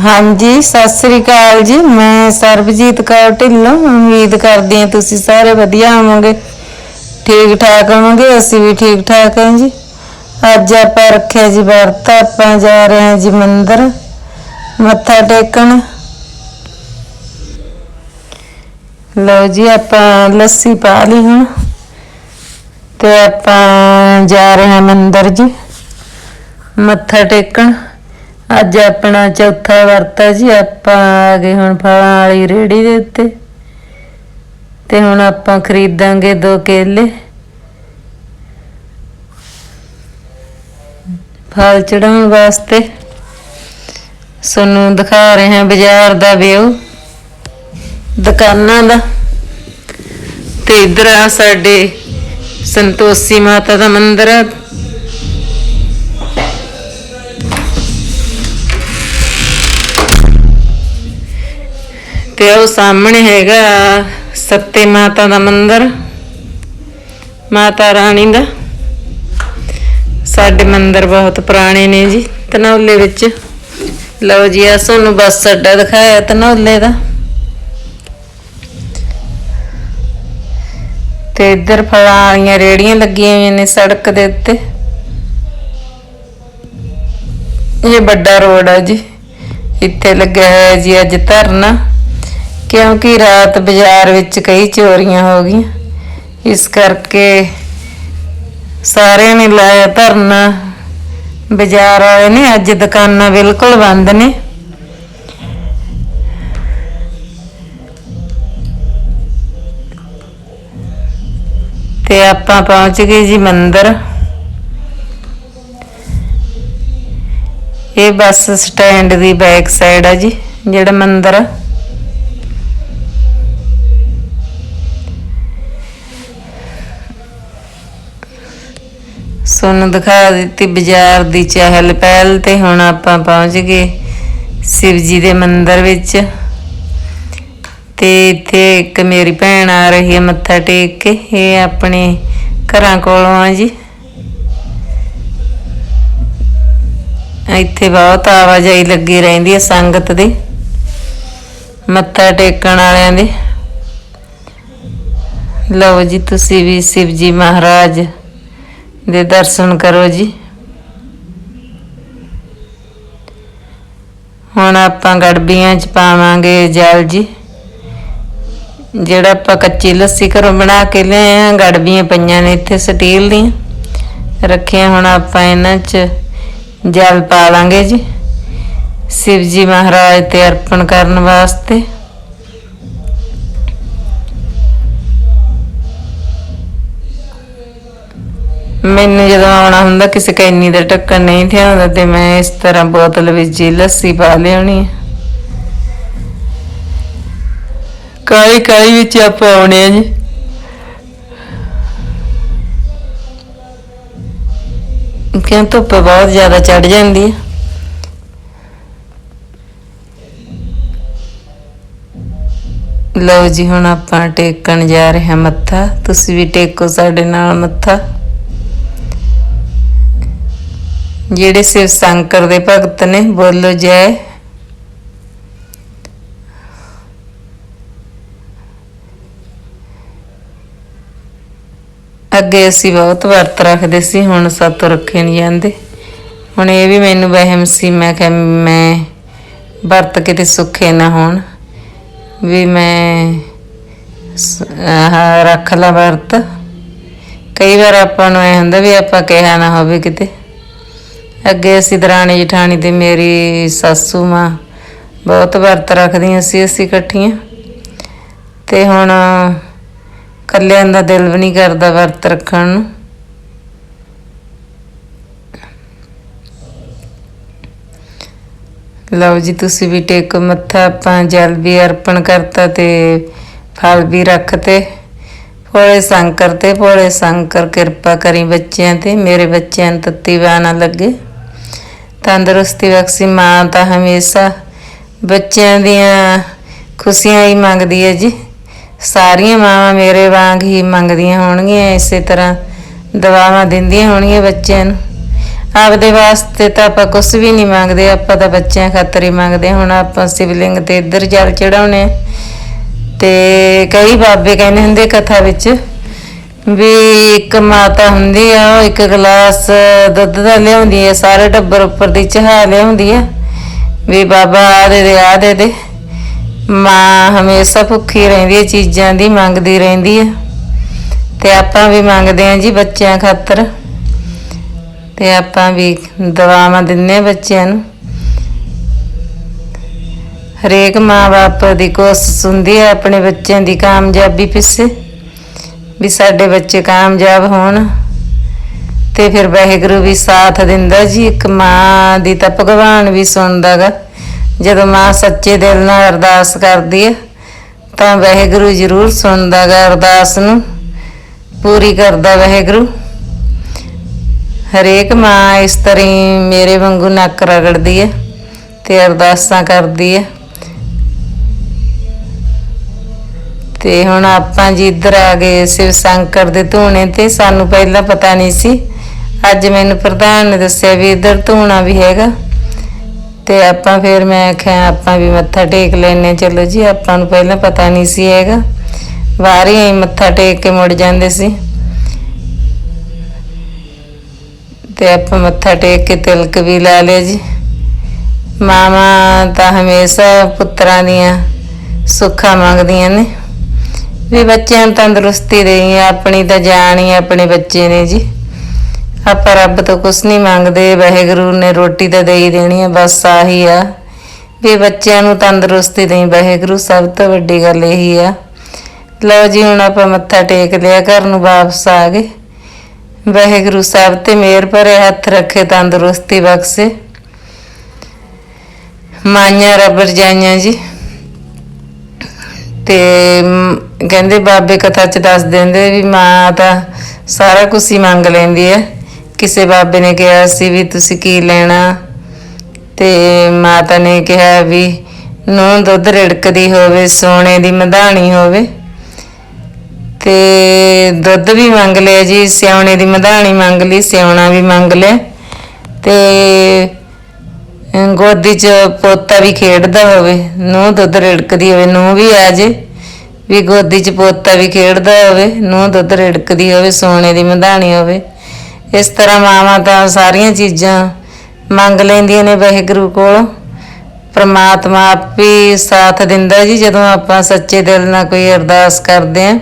ਹਾਂਜੀ, ਸਤਿ ਸ੍ਰੀ ਅਕਾਲ ਜੀ। ਮੈਂ ਸਰਬਜੀਤ ਕੌਰ ਢਿੱਲੋਂ। ਉਮੀਦ ਕਰਦੀ ਹਾਂ ਤੁਸੀਂ ਸਾਰੇ ਵਧੀਆ ਹੋਵੋਗੇ। ਠੀਕ ਠਾਕ ਹੋਵੋਗੇ? ਅਸੀਂ ਵੀ ਠੀਕ ਠਾਕ ਹਾਂ ਜੀ। ਅੱਜ ਆਪਾਂ ਰੱਖਿਆ ਜੀ ਵਰਤ। ਆਪਾਂ ਜਾ ਰਹੇ ਹਾਂ ਜੀ ਮੰਦਿਰ। ਮੱਥਾ ਟੇਕਣ। ਲਓ ਜੀ, ਆਪਾਂ ਲੱਸੀ ਪਾ ਲਈ ਹੁਣ। ਤੇ ਆਪਾਂ ਜਾ ਰਹੇ ਹਾਂ ਮੰਦਿਰ ਜੀ। ਮੱਥਾ ਟੇਕਣ। ਅੱਜ ਆਪਣਾ ਚੌਥਾ ਵਰਤਾ ਜੀ, ਆਪਾਂ ਆ ਗਏ ਹੁਣ ਫਲਾਂ ਵਾਲੀ ਰੇੜੀ ਦੇ ਉੱਤੇ। ਤੇ ਹੁਣ ਆਪਾਂ ਖਰੀਦਾਂਗੇ ਦੋ ਕੇਲੇ। ਫਲ ਚੜਾਉਣ ਵਾਸਤੇ। ਸਾਨੂੰ ਦਿਖਾ ਰਹੇ ਹਾਂ ਬਾਜ਼ਾਰ ਦਾ ਵਿਊ, ਦੁਕਾਨਾਂ ਦਾ। ਤੇ ਇਧਰ ਆ ਸਾਡੇ ਸੰਤੋਸ਼ੀ ਮਾਤਾ ਦਾ ਮੰਦਿਰ ਆ। ਤੇ ਉਹ ਸਾਹਮਣੇ ਹੈਗਾ ਸੱਤੇ ਮਾਤਾ ਦਾ ਮੰਦਿਰ। ਮਾਤਾ ਰਾਣੀ ਦਾ। ਸਾਡੇ ਮੰਦਿਰ ਬਹੁਤ ਪੁਰਾਣੇ ਨੇ ਜੀ ਤਨੌਲੇ ਵਿੱਚ। ਲਓ ਜੀ ਆ ਤੁਹਾਨੂੰ ਬੱਸ ਅੱਡਾ ਦਿਖਾਇਆ ਤਨੌਲੇ ਦਾ। ਤੇ ਇੱਧਰ ਫਲਾਂ ਵਾਲੀਆਂ ਰੇੜੀਆਂ ਲੱਗੀਆਂ ਹੋਈਆਂ ਨੇ ਸੜਕ ਦੇ ਉੱਤੇ। ਇਹ ਵੱਡਾ ਰੋਡ ਹੈ ਜੀ। ਇੱਥੇ ਲੱਗਿਆ ਹੋਇਆ ਜੀ ਅੱਜ ਧਰਨਾ। ਕਿਉਂਕਿ ਰਾਤ ਬਾਜ਼ਾਰ ਵਿੱਚ ਕਈ ਚੋਰੀਆਂ ਹੋ ਗਈਆਂ। ਇਸ ਕਰਕੇ ਸਾਰਿਆਂ ਨੇ ਲਾਇਆ ਧਰਨਾ। ਬਾਜ਼ਾਰ ਵਾਲੇ ਨੇ ਅੱਜ ਦੁਕਾਨਾਂ ਬਿਲਕੁਲ ਬੰਦ ਨੇ। ਤੇ ਆਪਾਂ ਪਹੁੰਚ ਗਏ ਜੀ ਮੰਦਿਰ। ਇਹ ਬੱਸ ਸਟੈਂਡ ਦੀ ਬੈਕ ਸਾਈਡ ਆ ਜੀ, ਜਿਹੜਾ ਮੰਦਿਰ ਆ। ਸੋਨੂੰ ਦਿਖਾ ਦਿੱਤੀ ਬਾਜ਼ਾਰ ਦੀ ਚਹਿਲ ਪਹਿਲ ਤੇ ਹੁਣ ਆਪਾਂ ਪਹੁੰਚ ਗਏ ਸ਼ਿਵ ਜੀ ਦੇ ਮੰਦਿਰ ਵਿੱਚ। ਤੇ ਇੱਥੇ ਇੱਕ ਮੇਰੀ ਭੈਣ ਆ ਰਹੀ ਹੈ ਮੱਥਾ ਟੇਕ ਕੇ, ਇਹ ਆਪਣੇ ਘਰਾਂ ਕੋਲੋਂ ਆ ਜੀ। ਇੱਥੇ ਬਹੁਤ ਆਵਾਜਾਈ ਲੱਗੀ ਰਹਿੰਦੀ ਹੈ ਸੰਗਤ ਦੀ, ਮੱਥਾ ਟੇਕਣ ਵਾਲਿਆਂ ਦੇ। ਲਓ ਜੀ, ਤੁਸੀਂ ਵੀ ਸ਼ਿਵ ਜੀ ਮਹਾਰਾਜ ਦੇ ਦਰਸ਼ਨ ਕਰੋ ਜੀ। ਹੁਣ ਆਪਾਂ ਗੜਬੀਆਂ ਚ ਪਾਵਾਂਗੇ ਜਲ ਜੀ। ਜਿਹੜਾ ਆਪਾਂ ਕੱਚੀ ਲੱਸੀ ਘਰੋਂ ਬਣਾ ਕੇ ਲਿਆਏ ਆ, ਗੜਬੀਆਂ ਪਈਆਂ ਨੇ ਇੱਥੇ ਸਟੀਲ ਦੀਆਂ। ਰੱਖੀਆਂ ਹੁਣ ਆਪਾਂ ਇਹਨਾਂ 'ਚ ਜਲ ਪਾ ਲਾਂਗੇ ਜੀ। ਸ਼ਿਵ ਜੀ ਮਹਾਰਾਜ ਤੇ ਅਰਪਣ ਕਰਨ ਵਾਸਤੇ। ਮੈਨੂੰ ਜਦੋਂ ਆਉਣਾ ਹੁੰਦਾ, ਕਿਸੇ ਕੈਨੀ ਦਾ ਢੱਕਣ ਨਹੀਂ ਥਿਆਉਂਦਾ ਤੇ ਮੈਂ ਇਸ ਤਰ੍ਹਾਂ ਬੋਤਲ ਵਿੱਚ ਹੀ ਲੱਸੀ ਪਾ ਲਿਆਉਣੀ ਹੈ ਕਾਲੀ ਕਾਲੀ ਵਿੱਚ ਆਪਾਂ ਆਉਣੇ ਆ ਜੀ। ਕਿਉਂ ਧੁੱਪ ਬਹੁਤ ਜ਼ਿਆਦਾ ਚੜ ਜਾਂਦੀ ਹੈ ਲਓ ਜੀ, ਹੁਣ ਆਪਾਂ ਟੇਕਣ ਜਾ ਰਹੇ ਹਾਂ ਮੱਥਾ। ਤੁਸੀਂ ਵੀ ਟੇਕੋ ਸਾਡੇ ਨਾਲ ਮੱਥਾ। ਜਿਹੜੇ ਸ਼ਿਵ ਸ਼ੰਕਰ ਦੇ ਭਗਤ ਨੇ, ਬੋਲੋ ਜੈ। ਅੱਗੇ ਅਸੀਂ ਬਹੁਤ ਵਰਤ ਰੱਖਦੇ ਸੀ, ਹੁਣ ਸਾਤੋਂ ਰੱਖੇ ਨਹੀਂ ਜਾਂਦੇ। ਹੁਣ ਇਹ ਵੀ ਮੈਨੂੰ ਵਹਿਮ ਸੀ, ਮੈਂ ਕਿਹਾ ਮੈਂ ਵਰਤ ਕਿਤੇ ਸੁੱਖੇ ਨਾ ਹੋਣ। ਵੀ ਮੈਂ ਰੱਖ ਲਾ ਵਰਤ। ਕਈ ਵਾਰ ਆਪਾਂ ਨੂੰ ਇਹ ਹੁੰਦਾ ਵੀ ਆਪਾਂ ਕਿਹਾ ਨਾ ਹੋਵੇ ਕਿਤੇ। ਅੱਗੇ ਅਸੀਂ ਦਰਾਣੀ ਜਠਾਣੀ ਤੇ ਮੇਰੀ ਸਾਸੂ ਮਾਂ ਬਹੁਤ ਵਰਤ ਰੱਖਦੀਆਂ ਸੀ ਅਸੀਂ ਇਕੱਠੀਆਂ। ਤੇ ਹੁਣ ਕੱਲਿਆਂ ਦਾ ਦਿਲ ਵੀ ਨਹੀਂ ਕਰਦਾ ਵਰਤ ਰੱਖਣ ਨੂੰ। ਲਓ ਜੀ, ਤੁਸੀਂ ਵੀ ਟੇਕੋ ਮੱਥਾ, ਆਪਾਂ ਜਲ ਵੀ ਅਰਪਣ ਕਰਤਾ ਤੇ ਫਲ ਵੀ ਰੱਖਤੇ। ਭੋਲੇ ਸ਼ੰਕਰ ਤੇ ਭੋਲੇ ਸ਼ੰਕਰ ਕਿਰਪਾ ਕਰੀ ਬੱਚਿਆਂ ਤੇ, ਮੇਰੇ ਬੱਚਿਆਂ ਨੂੰ ਤੱਤੀ ਵਾਹ ਨਾ ਲੱਗੇ। ਤੰਦਰੁਸਤੀ ਬਖਸ਼ੀ ਮਾਂ ਤਾਂ ਹਮੇਸ਼ਾ ਬੱਚਿਆਂ ਦੀਆਂ ਖੁਸ਼ੀਆਂ ਹੀ ਮੰਗਦੀ ਹੈ ਜੀ। ਸਾਰੀਆਂ ਮਾਵਾਂ ਮੇਰੇ ਵਾਂਗ ਹੀ ਮੰਗਦੀਆਂ ਹੋਣਗੀਆਂ, ਇਸੇ ਤਰ੍ਹਾਂ ਦਵਾਵਾਂ ਦਿੰਦੀਆਂ ਹੋਣਗੀਆਂ ਬੱਚਿਆਂ ਨੂੰ। ਆਪਦੇ ਵਾਸਤੇ ਤਾਂ ਆਪਾਂ ਕੁਝ ਵੀ ਨਹੀਂ ਮੰਗਦੇ, ਆਪਾਂ ਤਾਂ ਬੱਚਿਆਂ ਖਾਤਰ ਹੀ ਮੰਗਦੇ ਹੁਣ ਆਪਾਂ ਸਿਵਲਿੰਗ ਤੇ ਇੱਧਰ ਜਲ ਚੜਾਉਣੇ ਤੇ ਕਈ ਬਾਬੇ ਕਹਿੰਦੇ ਹੁੰਦੇ ਕਥਾ ਵਿੱਚ ਵੀ ਇੱਕ ਮਾਤਾ ਹੁੰਦੀ ਆ, ਉਹ ਇੱਕ ਗਲਾਸ ਦੁੱਧ ਦਾ ਲਿਆਉਂਦੀ ਹੈ ਸਾਰੇ ਟੱਬਰ ਉੱਪਰ ਦੀ ਚਾਹ ਲਿਆਉਂਦੀ ਆ। ਵੀ ਬਾਬਾ ਆ ਦੇ ਦੇ, ਆ ਦੇ ਦੇ। ਮਾਂ ਹਮੇਸ਼ਾ ਭੁੱਖੀ ਰਹਿੰਦੀ ਹੈ ਚੀਜ਼ਾਂ ਦੀ ਮੰਗਦੀ ਰਹਿੰਦੀ ਹੈ ਤੇ ਆਪਾਂ ਵੀ ਮੰਗਦੇ ਆਂ ਜੀ ਬੱਚਿਆਂ ਖਾਤਰ। ਤੇ ਆਪਾਂ ਵੀ ਦਵਾਵਾਂ ਦਿੰਨੇ ਆਂ ਬੱਚਿਆਂ ਨੂੰ। ਹਰੇਕ ਮਾਂ-ਬਾਪ ਦੀ ਕੋਸ਼ਿਸ਼ ਹੁੰਦੀ ਹੈ ਆਪਣੇ ਬੱਚਿਆਂ ਦੀ ਕਾਮਯਾਬੀ ਪਿੱਛੇ। ਵੀ ਸਾਡੇ ਬੱਚੇ ਕਾਮਯਾਬ ਹੋਣ। ਤੇ ਫਿਰ ਵਾਹਿਗੁਰੂ ਵੀ ਸਾਥ ਦਿੰਦਾ ਜੀ। ਇੱਕ ਮਾਂ ਦੀ ਤਾਂ ਭਗਵਾਨ ਵੀ ਸੁਣਦਾਗਾ। ਜਦੋਂ ਮਾਂ ਸੱਚੇ ਦਿਲ ਨਾਲ ਅਰਦਾਸ ਕਰਦੀ ਹੈ ਤਾਂ ਵਾਹਿਗੁਰੂ ਜ਼ਰੂਰ ਸੁਣਦਾਗਾ ਅਰਦਾਸ ਨੂੰ। ਪੂਰੀ ਕਰਦਾ ਵਾਹਿਗੁਰੂ। ਹਰੇਕ ਮਾਂ ਇਸ ਤਰ੍ਹਾਂ ਹੀ ਮੇਰੇ ਵਾਂਗੂ ਨੱਕ ਰਗੜਦੀ ਹੈ ਤੇ ਅਰਦਾਸਾਂ ਕਰਦੀ ਹੈ ਤੇ ਹੁਣ ਆਪਾਂ ਜੀ ਇੱਧਰ ਆ ਗਏ ਸ਼ਿਵ ਸ਼ੰਕਰ ਦੇ ਧੂਣੇ ਤੇ, ਸਾਨੂੰ ਪਹਿਲਾਂ ਪਤਾ ਨਹੀਂ ਸੀ। ਅੱਜ ਮੈਨੂੰ ਪ੍ਰਧਾਨ ਨੇ ਦੱਸਿਆ ਵੀ ਇੱਧਰ ਧੂਣਾ ਵੀ ਹੈਗਾ। ਤੇ ਆਪਾਂ ਫਿਰ ਮੈਂ ਆਖਿਆ ਆਪਾਂ ਵੀ ਮੱਥਾ ਟੇਕ ਲੈਨੇ ਚਲੋ ਜੀ, ਆਪਾਂ ਨੂੰ ਪਹਿਲਾਂ ਪਤਾ ਨਹੀਂ ਸੀ ਹੈਗਾ। ਵਾਰੀ ਹੀ ਮੱਥਾ ਟੇਕ ਕੇ ਮੁੜ ਜਾਂਦੇ ਸੀ। ਤੇ ਆਪਾਂ ਮੱਥਾ ਟੇਕ ਕੇ ਤਿਲਕ ਵੀ ਲਾ ਲਿਆ ਜੀ। ਮਾਮਾ ਤਾਂ ਹਮੇਸ਼ਾ ਪੁੱਤਰਾਂ ਦੀਆਂ ਸੁੱਖਾਂ ਮੰਗਦੀਆਂ ਨੇ। ਵੀ ਬੱਚਿਆਂ ਨੂੰ ਤੰਦਰੁਸਤੀ ਦੇਈ, ਆਪਣੀ ਤਾਂ ਜਾਨ ਹੀ ਆਪਣੇ ਬੱਚੇ ਨੇ ਜੀ। ਆਪਾਂ ਰੱਬ ਤੋਂ ਕੁਝ ਨਹੀਂ ਮੰਗਦੇ, ਵਾਹਿਗੁਰੂ ਨੇ ਰੋਟੀ ਤਾਂ ਦੇਈ ਦੇਣੀ ਹੈ ਬਸ ਆਹੀ ਆ। ਵੀ ਬੱਚਿਆਂ ਨੂੰ ਤੰਦਰੁਸਤੀ ਦੇਈ, ਵਾਹਿਗੁਰੂ ਸਭ ਤੋਂ ਵੱਡੀ ਗੱਲ ਇਹੀ ਆ। ਲਓ ਜੀ, ਹੁਣ ਆਪਾਂ ਮੱਥਾ ਟੇਕ ਲਿਆ, ਘਰ ਨੂੰ ਵਾਪਸ ਆ ਗਏ। ਵਾਹਿਗੁਰੂ ਸਾਹਿਬ ਤੇ ਮਿਹਰ ਭਰੇ, ਹੱਥ ਰੱਖੇ, ਤੰਦਰੁਸਤੀ ਬਖਸ਼ੇ। ਮਾਈਆਂ ਰੱਬ ਰਜਾਈਆਂ ਜੀ। ਤੇ ਕਹਿੰਦੇ ਬਾਬੇ ਕਥਾ ਚ ਦੱਸ ਦਿੰਦੇ ਵੀ ਮਾਂ ਤਾਂ ਸਾਰਾ ਕੁਝ ਹੀ ਮੰਗ ਲੈਂਦੀ ਹੈ। ਕਿਸੇ ਬਾਬੇ ਨੇ ਕਿਹਾ ਸੀ ਵੀ ਤੁਸੀਂ ਕੀ ਲੈਣਾ? ਤੇ ਮਾਤਾ ਨੇ ਕਿਹਾ ਵੀ ਨੂੰ ਦੁੱਧ ਰਿੜਕਦੀ ਹੋਵੇ, ਸੋਨੇ ਦੀ ਮਧਾਣੀ ਹੋਵੇ। ਤੇ ਦੁੱਧ ਵੀ ਮੰਗ ਲਿਆ ਜੀ ਸਿਆਉਣੇ ਦੀ ਮਧਾਣੀ ਮੰਗ ਲਈ ਸਿਆਉਣਾ ਵੀ ਮੰਗ ਲਿਆ। ਤੇ ਗੋਦੀ 'ਚ ਪੋਤਾ ਵੀ ਖੇਡਦਾ ਹੋਵੇ ਨੂੰ ਦੁੱਧ ਰਿੜਕਦੀ ਹੋਵੇ ਨੂੰ ਵੀ ਆ ਜੇ, ਵੀ ਗੋਦੀ 'ਚ ਪੋਤਾ ਵੀ ਖੇਡਦਾ ਹੋਵੇ ਨੂੰ ਦੁੱਧ ਰਿੜਕਦੀ ਹੋਵੇ, ਸੋਨੇ ਦੀ ਮਧਾਣੀ ਹੋਵੇ। ਇਸ ਤਰ੍ਹਾਂ ਮਾਵਾਂ ਤਾਂ ਸਾਰੀਆਂ ਚੀਜ਼ਾਂ ਮੰਗ ਲੈਂਦੀਆਂ ਨੇ ਵਾਹਿਗੁਰੂ ਕੋਲੋਂ। ਪ੍ਰਮਾਤਮਾ ਹੀ ਸਾਥ ਦਿੰਦਾ ਜੀ, ਜਦੋਂ ਆਪਾਂ ਸੱਚੇ ਦਿਲ ਨਾਲ ਕੋਈ ਅਰਦਾਸ ਕਰਦੇ ਆਂ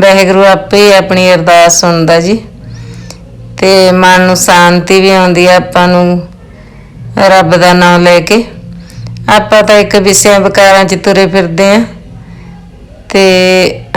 ਵਾਹਿਗੁਰੂ ਆਪੇ ਆਪਣੀ ਅਰਦਾਸ ਸੁਣਦਾ ਜੀ। ਤੇ ਮਨ ਨੂੰ ਸ਼ਾਂਤੀ ਵੀ ਆਉਂਦੀ ਆ ਆਪਾਂ ਨੂੰ। ਰੱਬ ਦਾ ਨਾਮ ਲੈ ਕੇ। ਆਪਾਂ ਤਾਂ ਇੱਕ ਵਿਸ਼ਿਆਂ ਵਿਕਾਰਾਂ 'ਚ ਤੁਰੇ ਫਿਰਦੇ ਆਂ। ਤੇ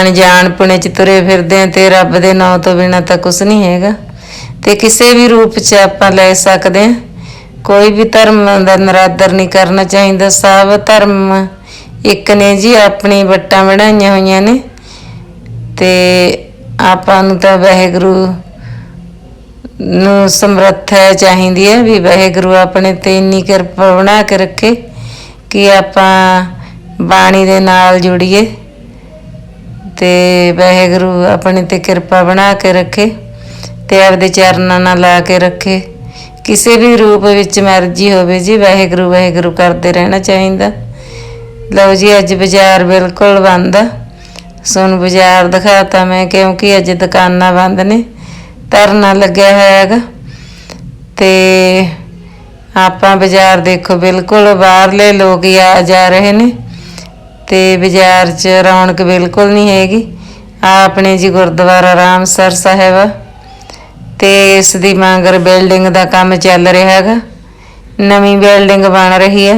ਅਣਜਾਣਪੁਣੇ 'ਚ ਤੁਰੇ ਫਿਰਦੇ ਆਂ ਤੇ ਰੱਬ ਦੇ ਨਾਮ ਤੋਂ ਬਿਨਾ ਤਾਂ ਕੁਝ ਨਹੀਂ ਹੈਗਾ। ਤੇ ਕਿਸੇ ਵੀ ਰੂਪ 'ਚ ਆਪਾਂ ਲੈ ਸਕਦੇ ਆਂ। ਕੋਈ ਵੀ ਧਰਮ ਦਾ ਨਰਾਦਰ ਨਹੀਂ ਕਰਨਾ ਚਾਹੀਦਾ। ਸਭ ਧਰਮ ਇੱਕ ਨੇ ਜੀ, ਆਪਣੀ ਵੱਟਾਂ ਬਣਾਈਆਂ ਹੋਈਆਂ ਨੇ। ਤੇ ਆਪਾਂ ਨੂੰ ਤਾਂ ਵਾਹਿਗੁਰੂ ਨੂੰ ਸਮਰੱਥਾ ਚਾਹੀਦੀ ਹੈ ਵੀ ਵਾਹਿਗੁਰੂ ਆਪਣੇ ਤੇ ਇੰਨੀ ਕਿਰਪਾ ਬਣਾ ਕੇ ਰੱਖੇ ਕਿ ਆਪਾਂ ਬਾਣੀ ਦੇ ਨਾਲ ਜੁੜੀਏ ਤੇ ਵਾਹਿਗੁਰੂ ਆਪਣੇ ਤੇ ਕਿਰਪਾ ਬਣਾ ਕੇ ਰੱਖੇ ਤੇ ਆਪਦੇ ਚਰਨਾਂ ਨਾਲ ਲਾ ਕੇ ਰੱਖੇ। ਕਿਸੇ ਵੀ ਰੂਪ ਵਿੱਚ ਮਰਜ਼ੀ ਹੋਵੇ ਜੀ, ਵਾਹਿਗੁਰੂ ਵਾਹਿਗੁਰੂ ਕਰਦੇ ਰਹਿਣਾ ਚਾਹੀਦਾ। ਲਓ ਜੀ, ਅੱਜ ਬਾਜ਼ਾਰ ਬਿਲਕੁਲ ਬੰਦ ਆ। ਸੁਣ ਬਾਜ਼ਾਰ ਦਿਖਾਤਾ ਮੈਂ ਕਿਉਂਕਿ ਅੱਜ ਦੁਕਾਨਾਂ ਬੰਦ ਨੇ। ਧਰਨਾ ਲੱਗਿਆ ਹੋਇਆ ਹੈਗਾ। ਤੇ ਆਪਾਂ ਬਾਜ਼ਾਰ ਦੇਖੋ, ਬਿਲਕੁਲ ਬਾਹਰਲੇ ਲੋਕ ਹੀ ਆ ਜਾ ਰਹੇ ਨੇ। ਤੇ ਬਾਜ਼ਾਰ 'ਚ ਰੌਣਕ ਬਿਲਕੁਲ ਨਹੀਂ ਹੈਗੀ। ਆ ਆਪਣੇ ਜੀ ਗੁਰਦੁਆਰਾ ਰਾਮਸਰ ਸਾਹਿਬ। ਆ ਤੇ ਇਸ ਦੀ ਮੰਗਰ ਬਿਲਡਿੰਗ ਦਾ ਕੰਮ ਚੱਲ ਰਿਹਾ ਹੈਗਾ। ਨਵੀਂ ਬਿਲਡਿੰਗ ਬਣ ਰਹੀ ਹੈ।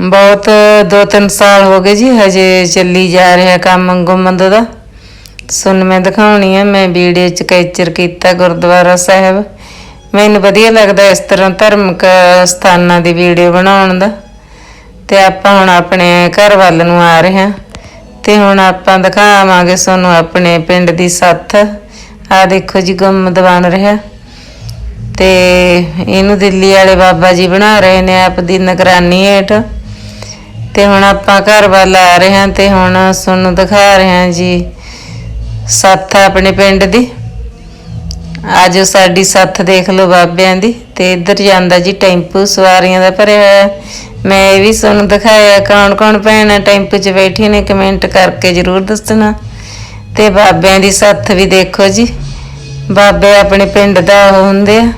ਬਹੁਤ ਦੋ ਤਿੰਨ ਸਾਲ ਹੋ ਗਏ ਜੀ, ਹਜੇ ਚੱਲੀ ਜਾ ਰਿਹਾ ਕੰਮ ਗੁੰਮਦ ਦਾ। ਸੁਣ, ਮੈਂ ਦਿਖਾਉਣੀ ਆ, ਮੈਂ ਵੀਡੀਓ ਚ ਕੈਚਰ ਕੀਤਾ ਗੁਰਦੁਆਰਾ ਸਾਹਿਬ। ਮੈਨੂੰ ਵਧੀਆ ਲੱਗਦਾ ਇਸ ਤਰ੍ਹਾਂ ਧਰਮਕ ਸਥਾਨਾਂ ਦੀ ਵੀਡੀਓ ਬਣਾਉਣ ਦਾ। ਤੇ ਆਪਾਂ ਹੁਣ ਆਪਣੇ ਘਰ ਵੱਲ ਨੂੰ ਆ ਰਹੇ ਹਾਂ। ਤੇ ਹੁਣ ਆਪਾਂ ਦਿਖਾਵਾਂਗੇ ਤੁਹਾਨੂੰ ਆਪਣੇ ਪਿੰਡ ਦੀ ਸੱਥ। ਆ ਦੇਖੋ ਜੀ, ਗੁੰਮ ਬਣ ਰਿਹਾ। ਤੇ ਇਹਨੂੰ ਦਿੱਲੀ ਵਾਲੇ ਬਾਬਾ ਜੀ ਬਣਾ ਰਹੇ ਨੇ, ਆਪ ਦੀ ਨਿਗਰਾਨੀ ਹੇਠ। ਤੇ ਹੁਣ ਆਪਾਂ ਘਰ ਵੱਲ ਆ ਰਹੇ ਹਾਂ ਤੇ ਹੁਣ ਤੁਹਾਨੂੰ ਦਿਖਾ ਰਹੇ ਹਾਂ ਜੀ। ਸੱਥ ਆ ਆਪਣੇ ਪਿੰਡ ਦੀ। ਆਜੋ ਸਾਡੀ ਸੱਥ ਦੇਖ ਲਓ ਬਾਬਿਆਂ ਦੀ ਤੇ ਇੱਧਰ ਜਾਂਦਾ ਜੀ ਟੈਂਪੂ ਸਵਾਰੀਆਂ ਦਾ ਭਰਿਆ ਹੋਇਆ ਮੈਂ ਇਹ ਵੀ ਤੁਹਾਨੂੰ ਦਿਖਾਇਆ ਕੌਣ ਕੌਣ ਭੈਣਾਂ ਟੈਂਪੂ 'ਚ ਬੈਠੀ ਨੇ, ਕਮੈਂਟ ਕਰਕੇ ਜਰੂਰ ਦੱਸਣਾ। ਤੇ ਬਾਬਿਆਂ ਦੀ ਸੱਥ ਵੀ ਦੇਖੋ ਜੀ, ਬਾਬੇ ਆਪਣੇ ਪਿੰਡ ਦਾ ਉਹ ਹੁੰਦੇ ਆ।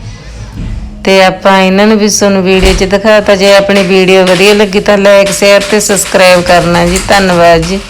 ਤੇ ਆਪਾਂ ਇਹਨਾਂ ਨੂੰ ਵੀ ਤੁਹਾਨੂੰ ਵੀਡੀਓ 'ਚ ਦਿਖਾਤਾ ਜੇ ਆਪਣੀ ਵੀਡੀਓ ਵਧੀਆ ਲੱਗੀ ਤਾਂ ਲਾਈਕ ਸ਼ੇਅਰ ਤੇ ਸਬਸਕ੍ਰਾਈਬ ਕਰਨਾ ਜੀ, ਧੰਨਵਾਦ ਜੀ।